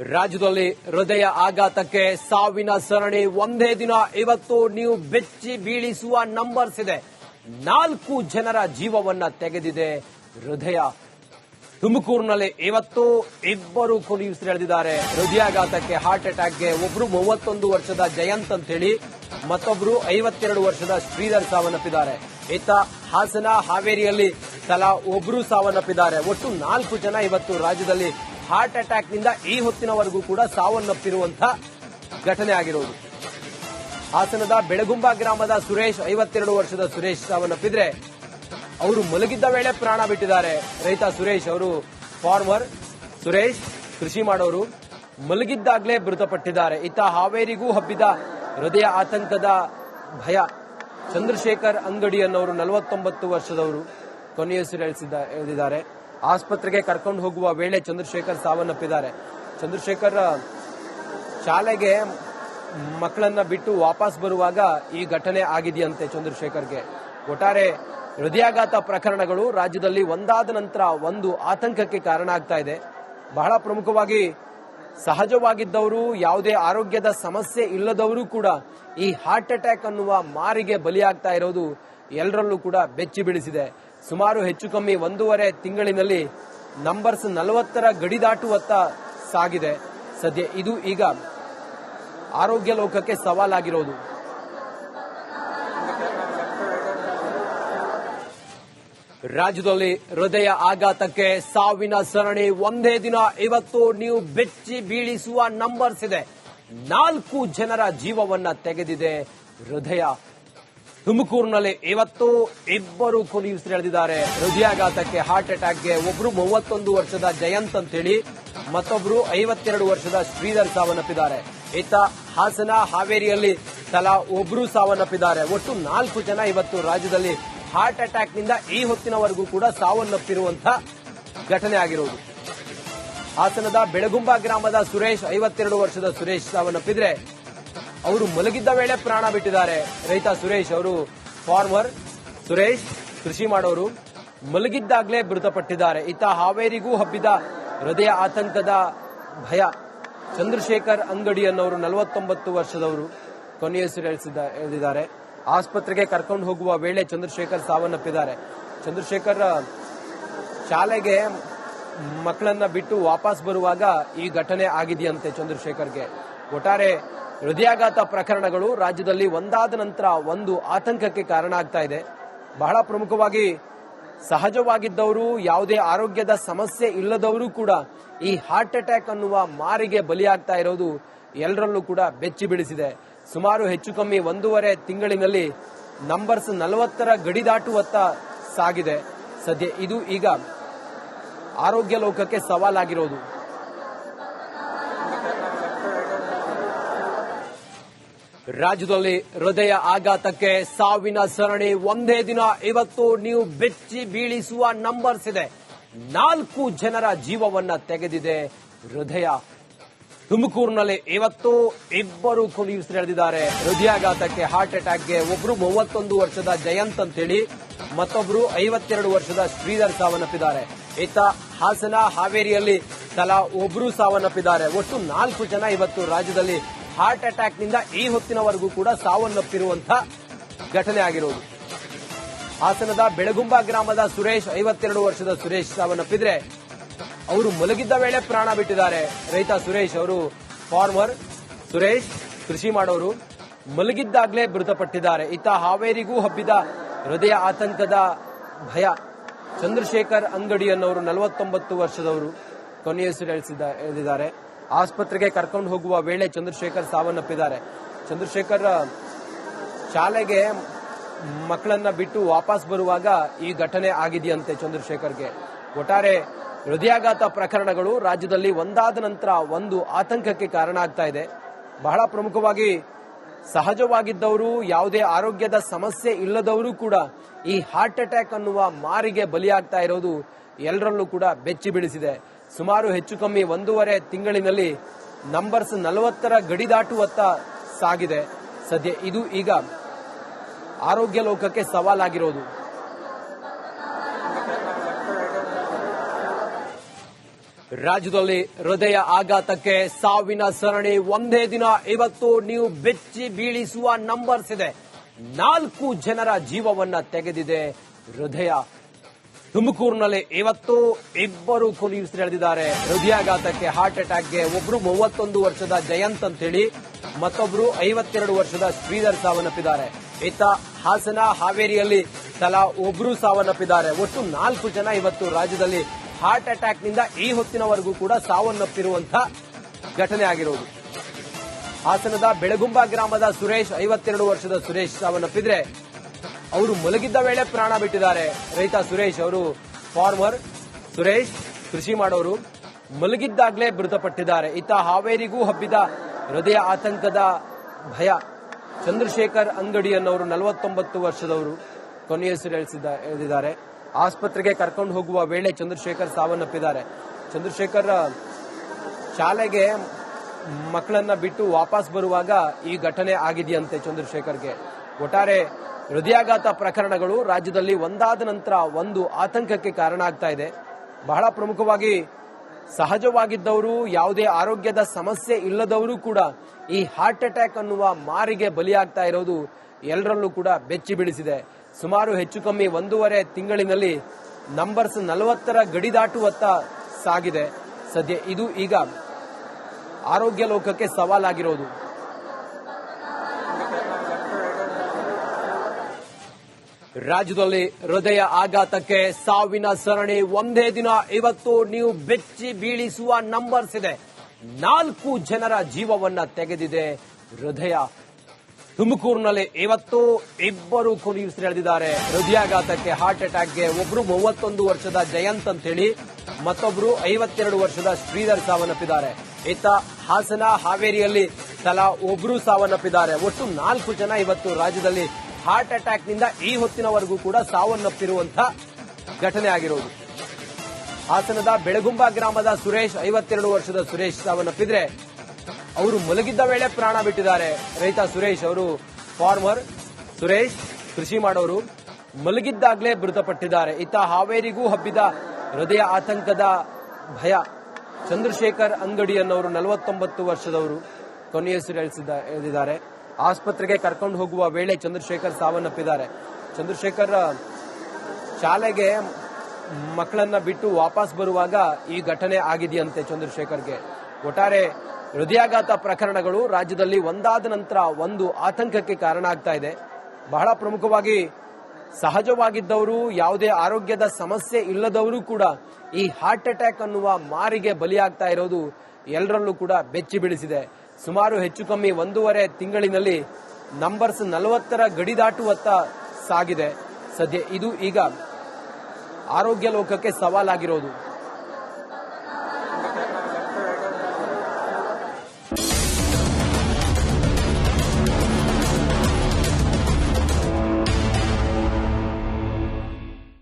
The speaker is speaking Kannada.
ರಾಜ್ಯದಲ್ಲಿ ಹೃದಯ ಆಘಾತಕ್ಕೆ ಸಾವಿನ ಸರಣಿ ಒಂದೇ ದಿನ ಇವತ್ತು ನೀವು ಬೆಚ್ಚಿ ಬೀಳಿಸುವ ನಂಬರ್ಸ್ ಇದೆ. ನಾಲ್ಕು ಜನರ ಜೀವವನ್ನ ತೆಗೆದಿದೆ ಹೃದಯ. ತುಮಕೂರಿನಲ್ಲಿ ಇವತ್ತು ಇಬ್ಬರು ಕೊನೆಯುಸಿರೆಳೆದಿದ್ದಾರೆ ಹೃದಯಾಘಾತಕ್ಕೆ ಹಾರ್ಟ್ ಅಟ್ಯಾಕ್ಗೆ ಒಬ್ರು ಮೂವತ್ತೊಂದು ವರ್ಷದ ಜಯಂತ್ ಅಂತ ಹೇಳಿ ಮತ್ತೊಬ್ರು ಐವತ್ತೆರಡು ವರ್ಷದ ಶ್ರೀಧರ್ ಸಾವನ್ನಪ್ಪಿದ್ದಾರೆ. ಇತ್ತ ಹಾಸನ ಹಾವೇರಿಯಲ್ಲಿ ತಲಾ ಒಬ್ರು ಸಾವನ್ನಪ್ಪಿದ್ದಾರೆ. ಒಟ್ಟು ನಾಲ್ಕು ಜನ ಇವತ್ತು ರಾಜ್ಯದಲ್ಲಿ ಹಾರ್ಟ್ ಅಟ್ಯಾಕ್ನಿಂದ ಈ ಹೊತ್ತಿನವರೆಗೂ ಕೂಡ ಸಾವನ್ನಪ್ಪಿರುವಂತಹ ಘಟನೆ ಆಗಿರುವುದು ಹಾಸನದ ಬೆಳಗುಂಬ ಗ್ರಾಮದ ಸುರೇಶ್, ಐವತ್ತೆರಡು ವರ್ಷದ ಸುರೇಶ್ ಸಾವನ್ನಪ್ಪಿದ್ರೆ ಅವರು ಮಲಗಿದ್ದ ವೇಳೆ ಪ್ರಾಣ ಬಿಟ್ಟಿದ್ದಾರೆ. ರೈತ ಸುರೇಶ್ ಅವರು ಫಾರ್ಮರ್. ಸುರೇಶ್, ಕೃಷಿ ಮಾಡೋರು ಮಲಗಿದ್ದಾಗಲೇ ಮೃತಪಟ್ಟಿದ್ದಾರೆ. ಇತ್ತ ಹಾವೇರಿಗೂ ಹಬ್ಬಿದ ಹೃದಯ ಆತಂಕದ ಭಯ. ಚಂದ್ರಶೇಖರ್ ಅಂಗಡಿ ಅನ್ನೋರು ನಲವತ್ತೊಂಬತ್ತು ವರ್ಷದವರು ಕೊನೆಯುಸಿರೆಳೆದಿದ್ದಾರೆ ಆಸ್ಪತ್ರೆಗೆ ಕರ್ಕೊಂಡು ಹೋಗುವ ವೇಳೆ ಚಂದ್ರಶೇಖರ್ ಸಾವನ್ನಪ್ಪಿದ್ದಾರೆ. ಚಂದ್ರಶೇಖರ್ ಶಾಲೆಗೆ ಮಕ್ಕಳನ್ನ ಬಿಟ್ಟು ವಾಪಸ್ ಬರುವಾಗ ಈ ಘಟನೆ ಆಗಿದೆಯಂತೆ ಚಂದ್ರಶೇಖರ್ಗೆ. ಒಟ್ಟಾರೆ ಹೃದಯಾಘಾತ ಪ್ರಕರಣಗಳು ರಾಜ್ಯದಲ್ಲಿ ಒಂದಾದ ನಂತರ ಒಂದು ಆತಂಕಕ್ಕೆ ಕಾರಣ ಆಗ್ತಾ ಇದೆ. ಬಹಳ ಪ್ರಮುಖವಾಗಿ ಸಹಜವಾಗಿದ್ದವರು, ಯಾವುದೇ ಆರೋಗ್ಯದ ಸಮಸ್ಯೆ ಇಲ್ಲದವರು ಕೂಡ ಈ ಹಾರ್ಟ್ ಅಟ್ಯಾಕ್ ಅನ್ನುವ ಮಾರಿಗೆ ಬಲಿಯಾಗ್ತಾ ಇರೋದು ಎಲ್ಲರಲ್ಲೂ ಕೂಡ ಬೆಚ್ಚಿ ಬೀಳಿಸಿದೆ ಸುಮಾರು ಹೆಚ್ಚು ಕಮ್ಮಿ ಒಂದೂವರೆ ತಿಂಗಳಿನಲ್ಲಿ ನಂಬರ್ಸ್ ನಲವತ್ತರ ಗಡಿ ದಾಟುವತ್ತ ಸಾಗಿದೆ. ಸದ್ಯ ಇದು ಈಗ ಆರೋಗ್ಯ ಲೋಕಕ್ಕೆ ಸವಾಲಾಗಿರೋದು. ರಾಜ್ಯದಲ್ಲಿ ಹೃದಯ ಆಘಾತಕ್ಕೆ ಸಾವಿನ ಸರಣಿ ಒಂದೇ ದಿನ ಇವತ್ತು ನೀವು ಬೆಚ್ಚಿ ಬೀಳಿಸುವ ನಂಬರ್ಸ್ ಇದೆ. ನಾಲ್ಕು ಜನರ ಜೀವವನ್ನ ತೆಗೆದಿದೆ ಹೃದಯ. ತುಮಕೂರಿನಲ್ಲಿ ಇವತ್ತು ಇಬ್ಬರು ಕೊನೆಯುಸಿರೆಳೆದಿದ್ದಾರೆ ಹೃದಯಾಘಾತಕ್ಕೆ ಹಾರ್ಟ್ ಅಟ್ಯಾಕ್ಗೆ ಒಬ್ರು ಮೂವತ್ತೊಂದು ವರ್ಷದ ಜಯಂತ್ ಅಂತ ಹೇಳಿ ಮತ್ತೊಬ್ರು ಐವತ್ತೆರಡು ವರ್ಷದ ಶ್ರೀಧರ್ ಸಾವನ್ನಪ್ಪಿದ್ದಾರೆ. ಇತ್ತ ಹಾಸನ ಹಾವೇರಿಯಲ್ಲಿ ತಲಾ ಒಬ್ರು ಸಾವನ್ನಪ್ಪಿದ್ದಾರೆ. ಒಟ್ಟು ನಾಲ್ಕು ಜನ ಇವತ್ತು ರಾಜ್ಯದಲ್ಲಿ ಹಾರ್ಟ್ ಅಟ್ಯಾಕ್ನಿಂದ ಈ ಹೊತ್ತಿನವರೆಗೂ ಕೂಡ ಸಾವನ್ನಪ್ಪಿರುವಂತಹ ಘಟನೆ ಆಗಿರುವುದು ಹಾಸನದ ಬೆಳಗುಂಬ ಗ್ರಾಮದ ಸುರೇಶ್ ಐವತ್ತೆರಡು ವರ್ಷದ ಸುರೇಶ್ ಸಾವನ್ನಪ್ಪಿದ್ರೆ ಅವರು ಮಲಗಿದ್ದ ವೇಳೆ ಪ್ರಾಣ ಬಿಟ್ಟಿದ್ದಾರೆ. ರೈತ ಸುರೇಶ್ ಅವರು ಫಾರ್ಮರ್ ಸುರೇಶ್, ಕೃಷಿ ಮಾಡೋರು ಮಲಗಿದ್ದಾಗಲೇ ಮೃತಪಟ್ಟಿದ್ದಾರೆ. ಇತ್ತ ಹಾವೇರಿಗೂ ಹಬ್ಬಿದ ಹೃದಯ ಆತಂಕದ ಭಯ. ಚಂದ್ರಶೇಖರ್ ಅಂಗಡಿ ಅನ್ನೋರು ನಲವತ್ತೊಂಬತ್ತು ವರ್ಷದವರು ಕೊನೆಯುಸಿರೆಳೆದಿದ್ದಾರೆ ಆಸ್ಪತ್ರೆಗೆ ಕರ್ಕೊಂಡು ಹೋಗುವ ವೇಳೆ ಚಂದ್ರಶೇಖರ್ ಸಾವನ್ನಪ್ಪಿದ್ದಾರೆ. ಚಂದ್ರಶೇಖರ್ ಶಾಲೆಗೆ ಮಕ್ಕಳನ್ನ ಬಿಟ್ಟು ವಾಪಸ್ ಬರುವಾಗ ಈ ಘಟನೆ ಆಗಿದೆಯಂತೆ ಚಂದ್ರಶೇಖರ್ಗೆ. ಒಟ್ಟಾರೆ ಹೃದಯಾಘಾತ ಪ್ರಕರಣಗಳು ರಾಜ್ಯದಲ್ಲಿ ಒಂದಾದ ನಂತರ ಒಂದು ಆತಂಕಕ್ಕೆ ಕಾರಣ ಆಗ್ತಾ ಇದೆ. ಬಹಳ ಪ್ರಮುಖವಾಗಿ ಸಹಜವಾಗಿದ್ದವರು, ಯಾವುದೇ ಆರೋಗ್ಯದ ಸಮಸ್ಯೆ ಇಲ್ಲದವರು ಕೂಡ ಈ ಹಾರ್ಟ್ ಅಟ್ಯಾಕ್ ಅನ್ನುವ ಮಾರಿಗೆ ಬಲಿಯಾಗ್ತಾ ಇರೋದು ಎಲ್ಲರಲ್ಲೂ ಕೂಡ ಬೆಚ್ಚಿ ಬೀಳಿಸಿದೆ. ಸುಮಾರು ಹೆಚ್ಚು ಕಮ್ಮಿ ಒಂದೂವರೆ ತಿಂಗಳಿನಲ್ಲಿ ನಂಬರ್ಸ್ ನಲವತ್ತರ ಗಡಿ ದಾಟುವತ್ತ ಸಾಗಿದೆ. ಸದ್ಯ ಇದು ಈಗ ಆರೋಗ್ಯ ಲೋಕಕ್ಕೆ ಸವಾಲಾಗಿರೋದು. ರಾಜ್ಯದಲ್ಲಿ ಹೃದಯ ಆಘಾತಕ್ಕೆ ಸಾವಿನ ಸರಣಿ ಒಂದೇ ದಿನ ಇವತ್ತು ನೀವು ಬೆಚ್ಚಿ ಬೀಳಿಸುವ ನಂಬರ್ಸ್ ಇದೆ. ನಾಲ್ಕು ಜನರ ಜೀವವನ್ನ ತೆಗೆದಿದೆ ಹೃದಯ. ತುಮಕೂರಿನಲ್ಲಿ ಇವತ್ತು ಇಬ್ಬರು ಕೊನೆಯುಸಿರೆಳೆದಿದ್ದಾರೆ ಹೃದಯಾಘಾತಕ್ಕೆ ಹಾರ್ಟ್ ಅಟ್ಯಾಕ್ಗೆ ಒಬ್ರು ಮೂವತ್ತೊಂದು ವರ್ಷದ ಜಯಂತ್ ಅಂತ ಹೇಳಿ ಮತ್ತೊಬ್ರು ಐವತ್ತೆರಡು ವರ್ಷದ ಶ್ರೀಧರ್ ಸಾವನ್ನಪ್ಪಿದ್ದಾರೆ. ಇತ್ತ ಹಾಸನ ಹಾವೇರಿಯಲ್ಲಿ ತಲಾ ಒಬ್ರು ಸಾವನ್ನಪ್ಪಿದ್ದಾರೆ. ಒಟ್ಟು ನಾಲ್ಕು ಜನ ಇವತ್ತು ರಾಜ್ಯದಲ್ಲಿ ಹಾರ್ಟ್ ಅಟ್ಯಾಕ್ನಿಂದ ಈ ಹೊತ್ತಿನವರೆಗೂ ಕೂಡ ಸಾವನ್ನಪ್ಪಿರುವಂತಹ ಘಟನೆ ಆಗಿರುವುದು ಹಾಸನದ ಬೆಳಗುಂಬ ಗ್ರಾಮದ ಸುರೇಶ್, ಐವತ್ತೆರಡು ವರ್ಷದ ಸುರೇಶ್ ಸಾವನ್ನಪ್ಪಿದ್ರೆ ಅವರು ಮಲಗಿದ್ದ ವೇಳೆ ಪ್ರಾಣ ಬಿಟ್ಟಿದ್ದಾರೆ. ರೈತ ಸುರೇಶ್ ಅವರು ಫಾರ್ಮರ್. ಸುರೇಶ್ ಕೃಷಿ ಮಾಡೋರು. ಮಲಗಿದ್ದಾಗಲೇ ಮೃತಪಟ್ಟಿದ್ದಾರೆ. ಇತ್ತ ಹಾವೇರಿಗೂ ಹಬ್ಬಿದ ಹೃದಯ ಆತಂಕದ ಭಯ. ಚಂದ್ರಶೇಖರ್ ಅಂಗಡಿ ಅನ್ನೋರು ನಲವತ್ತೊಂಬತ್ತು ವರ್ಷದವರು ಕೊನೆಯುಸಿರೆಳೆದಿದ್ದಾರೆ ಆಸ್ಪತ್ರೆಗೆ ಕರ್ಕೊಂಡು ಹೋಗುವ ವೇಳೆ ಚಂದ್ರಶೇಖರ್ ಸಾವನ್ನಪ್ಪಿದ್ದಾರೆ. ಚಂದ್ರಶೇಖರ್ ಶಾಲೆಗೆ ಮಕ್ಕಳನ್ನ ಬಿಟ್ಟು ವಾಪಸ್ ಬರುವಾಗ ಈ ಘಟನೆ ಆಗಿದೆಯಂತೆ ಚಂದ್ರಶೇಖರ್ಗೆ. ಒಟ್ಟಾರೆ ಹೃದಯಾಘಾತ ಪ್ರಕರಣಗಳು ರಾಜ್ಯದಲ್ಲಿ ಒಂದಾದ ನಂತರ ಒಂದು ಆತಂಕಕ್ಕೆ ಕಾರಣ ಆಗ್ತಾ ಇದೆ. ಬಹಳ ಪ್ರಮುಖವಾಗಿ ಸಹಜವಾಗಿದ್ದವರು, ಯಾವುದೇ ಆರೋಗ್ಯದ ಸಮಸ್ಯೆ ಇಲ್ಲದವರು ಕೂಡ ಈ ಹಾರ್ಟ್ ಅಟ್ಯಾಕ್ ಅನ್ನುವ ಮಾರಿಗೆ ಬಲಿಯಾಗ್ತಾ ಇರೋದು ಎಲ್ಲರಲ್ಲೂ ಕೂಡ ಬೆಚ್ಚಿ ಬೀಳಿಸಿದೆ ಸುಮಾರು ಹೆಚ್ಚು ಕಮ್ಮಿ ಒಂದೂವರೆ ತಿಂಗಳಿನಲ್ಲಿ ನಂಬರ್ಸ್ ನಲವತ್ತರ ಗಡಿ ದಾಟುವತ್ತ ಸಾಗಿದೆ. ಸದ್ಯ ಇದು ಈಗ ಆರೋಗ್ಯ ಲೋಕಕ್ಕೆ ಸವಾಲಾಗಿರೋದು. ರಾಜ್ಯದಲ್ಲಿ ಹೃದಯ ಆಘಾತಕ್ಕೆ ಸಾವಿನ ಸರಣಿ ಒಂದೇ ದಿನ ಇವತ್ತು ನೀವು ಬೆಚ್ಚಿ ಬೀಳಿಸುವ ನಂಬರ್ಸ್ ಇದೆ. ನಾಲ್ಕು ಜನರ ಜೀವವನ್ನ ತೆಗೆದಿದೆ ಹೃದಯ. ತುಮಕೂರಿನಲ್ಲಿ ಇವತ್ತು ಇಬ್ಬರು ಕೊಲೆಯುಸಿರೆಳೆದಿದ್ದಾರೆ ಹೃದಯಾಘಾತಕ್ಕೆ ಹಾರ್ಟ್ ಅಟ್ಯಾಕ್ಗೆ ಒಬ್ರು ಮೂವತ್ತೊಂದು ವರ್ಷದ ಜಯಂತ್ ಅಂತೇಳಿ ಮತ್ತೊಬ್ರು ಐವತ್ತೆರಡು ವರ್ಷದ ಶ್ರೀಧರ್ ಸಾವನ್ನಪ್ಪಿದ್ದಾರೆ. ಇತ್ತ ಹಾಸನ ಹಾವೇರಿಯಲ್ಲಿ ತಲಾ ಒಬ್ರು ಸಾವನ್ನಪ್ಪಿದ್ದಾರೆ. ಒಟ್ಟು ನಾಲ್ಕು ಜನ ಇವತ್ತು ರಾಜ್ಯದಲ್ಲಿ ಹಾರ್ಟ್ ಅಟ್ಯಾಕ್ನಿಂದ ಈ ಹೊತ್ತಿನವರೆಗೂ ಕೂಡ ಸಾವನ್ನಪ್ಪಿರುವಂತಹ ಘಟನೆ ಆಗಿರುವುದು ಹಾಸನದ ಬೆಳಗುಂಬ ಗ್ರಾಮದ ಸುರೇಶ್, ಐವತ್ತೆರಡು ವರ್ಷದ ಸುರೇಶ್ ಸಾವನ್ನಪ್ಪಿದ್ರೆ ಅವರು ಮಲಗಿದ್ದ ವೇಳೆ ಪ್ರಾಣ ಬಿಟ್ಟಿದ್ದಾರೆ. ರೈತ ಸುರೇಶ್ ಅವರು ಫಾರ್ಮರ್. ಸುರೇಶ್ ಕೃಷಿ ಮಾಡೋರು ಮಲಗಿದ್ದಾಗಲೇ ಮೃತಪಟ್ಟಿದ್ದಾರೆ. ಇತ್ತ ಹಾವೇರಿಗೂ ಹಬ್ಬಿದ ಹೃದಯ ಆತಂಕದ ಭಯ. ಚಂದ್ರಶೇಖರ್ ಅಂಗಡಿ ಅನ್ನೋರು ನಲವತ್ತೊಂಬತ್ತು ವರ್ಷದವರು ಕೊನೆಯುಸಿರೆಳಿಸಿದ ಎಳೆದಿದ್ದಾರೆ ಆಸ್ಪತ್ರೆಗೆ ಕರ್ಕೊಂಡು ಹೋಗುವ ವೇಳೆ ಚಂದ್ರಶೇಖರ್ ಸಾವನ್ನಪ್ಪಿದ್ದಾರೆ. ಚಂದ್ರಶೇಖರ್ ಶಾಲೆಗೆ ಮಕ್ಕಳನ್ನ ಬಿಟ್ಟು ವಾಪಸ್ ಬರುವಾಗ ಈ ಘಟನೆ ಆಗಿದೆಯಂತೆ ಚಂದ್ರಶೇಖರ್ಗೆ. ಒಟ್ಟಾರೆ ಹೃದಯಾಘಾತ ಪ್ರಕರಣಗಳು ರಾಜ್ಯದಲ್ಲಿ ಒಂದಾದ ನಂತರ ಒಂದು ಆತಂಕಕ್ಕೆ ಕಾರಣ ಆಗ್ತಾ ಇದೆ. ಬಹಳ ಪ್ರಮುಖವಾಗಿ ಸಹಜವಾಗಿದ್ದವರು, ಯಾವುದೇ ಆರೋಗ್ಯದ ಸಮಸ್ಯೆ ಇಲ್ಲದವರು ಕೂಡ ಈ ಹಾರ್ಟ್ ಅಟ್ಯಾಕ್ ಅನ್ನುವ ಮಾರಿಗೆ ಬಲಿಯಾಗ್ತಾ ಇರೋದು ಎಲ್ಲರಲ್ಲೂ ಕೂಡ ಬೆಚ್ಚಿ ಬೀಳಿಸಿದೆ. ಸುಮಾರು ಹೆಚ್ಚು ಕಮ್ಮಿ ಒಂದೂವರೆ ತಿಂಗಳಿನಲ್ಲಿ ನಂಬರ್ಸ್ ನಲವತ್ತರ ಗಡಿ ದಾಟುವತ್ತ ಸಾಗಿದೆ. ಸದ್ಯ ಇದು ಈಗ ಆರೋಗ್ಯ ಲೋಕಕ್ಕೆ ಸವಾಲಾಗಿರೋದು. ರಾಜ್ಯದಲ್ಲಿ ಹೃದಯ ಆಘಾತಕ್ಕೆ ಸಾವಿನ ಸರಣಿ ಒಂದೇ ದಿನ ಇವತ್ತು ನೀವು ಬೆಚ್ಚಿ ಬೀಳಿಸುವ ನಂಬರ್ಸ್ ಇದೆ. ನಾಲ್ಕು ಜನರ ಜೀವವನ್ನ ತೆಗೆದಿದೆ ಹೃದಯ. ತುಮಕೂರಿನಲ್ಲಿ ಇವತ್ತು ಇಬ್ಬರು ಕೊಲೆಯುಸಿರೆಳೆದಿದ್ದಾರೆ ಹೃದಯಾಘಾತಕ್ಕೆ ಹಾರ್ಟ್ ಅಟ್ಯಾಕ್ಗೆ ಒಬ್ರು ಮೂವತ್ತೊಂದು ವರ್ಷದ ಜಯಂತ್ ಅಂತೇಳಿ ಮತ್ತೊಬ್ರು ಐವತ್ತೆರಡು ವರ್ಷದ ಶ್ರೀಧರ್ ಸಾವನ್ನಪ್ಪಿದ್ದಾರೆ. ಇತ್ತ ಹಾಸನ ಹಾವೇರಿಯಲ್ಲಿ ತಲಾ ಒಬ್ರು ಸಾವನ್ನಪ್ಪಿದ್ದಾರೆ. ಒಟ್ಟು ನಾಲ್ಕು ಜನ ಇವತ್ತು ರಾಜ್ಯದಲ್ಲಿ ಹಾರ್ಟ್ ಅಟ್ಯಾಕ್ನಿಂದ ಈ ಹೊತ್ತಿನವರೆಗೂ ಕೂಡ ಸಾವನ್ನಪ್ಪಿರುವಂತಹ ಘಟನೆ ಆಗಿರುವುದು ಹಾಸನದ ಬೆಳಗುಂಬ ಗ್ರಾಮದ ಸುರೇಶ್, ಐವತ್ತೆರಡು ವರ್ಷದ ಸುರೇಶ್ ಸಾವನ್ನಪ್ಪಿದ್ರೆ ಅವರು ಮಲಗಿದ್ದ ವೇಳೆ ಪ್ರಾಣ ಬಿಟ್ಟಿದ್ದಾರೆ. ರೈತ ಸುರೇಶ್ ಅವರು ಫಾರ್ಮರ್, ಸುರೇಶ್ ಕೃಷಿ ಮಾಡೋರು ಮಲಗಿದ್ದಾಗಲೇ ಮೃತಪಟ್ಟಿದ್ದಾರೆ. ಇತ್ತ ಹಾವೇರಿಗೂ ಹಬ್ಬಿದ ಹೃದಯ ಆತಂಕದ ಭಯ. ಚಂದ್ರಶೇಖರ್ ಅಂಗಡಿ ಅನ್ನೋರು ನಲವತ್ತೊಂಬತ್ತು ವರ್ಷದವರು. ಕೊನೆಯುಸಿರೆಳಿಸಿದ ಎಳೆದಿದ್ದಾರೆ. ಆಸ್ಪತ್ರೆಗೆ ಕರ್ಕೊಂಡು ಹೋಗುವ ವೇಳೆ ಚಂದ್ರಶೇಖರ್ ಸಾವನ್ನಪ್ಪಿದ್ದಾರೆ. ಚಂದ್ರಶೇಖರ್ ಶಾಲೆಗೆ ಮಕ್ಕಳನ್ನ ಬಿಟ್ಟು ವಾಪಸ್ ಬರುವಾಗ ಈ ಘಟನೆ ಆಗಿದೆಯಂತೆ ಚಂದ್ರಶೇಖರ್ಗೆ. ಒಟ್ಟಾರೆ ಹೃದಯಾಘಾತ ಪ್ರಕರಣಗಳು ರಾಜ್ಯದಲ್ಲಿ ಒಂದಾದ ನಂತರ ಒಂದು ಆತಂಕಕ್ಕೆ ಕಾರಣ ಆಗ್ತಾ ಇದೆ. ಬಹಳ ಪ್ರಮುಖವಾಗಿ ಸಹಜವಾಗಿದ್ದವರು, ಯಾವುದೇ ಆರೋಗ್ಯದ ಸಮಸ್ಯೆ ಇಲ್ಲದವರು ಕೂಡ ಈ ಹಾರ್ಟ್ ಅಟ್ಯಾಕ್ ಅನ್ನುವ ಮಾರಿಗೆ ಬಲಿಯಾಗ್ತಾ ಇರೋದು ಎಲ್ಲರಲ್ಲೂ ಕೂಡ ಬೆಚ್ಚಿ ಬೀಳಿಸಿದೆ. ಸುಮಾರು ಹೆಚ್ಚು ಕಮ್ಮಿ ಒಂದೂವರೆ ತಿಂಗಳಿನಲ್ಲಿ ನಂಬರ್ಸ್ ನಲವತ್ತರ ಗಡಿ ದಾಟುವತ್ತ ಸಾಗಿದೆ. ಸದ್ಯ ಇದು ಈಗ ಆರೋಗ್ಯ ಲೋಕಕ್ಕೆ ಸವಾಲಾಗಿರೋದು.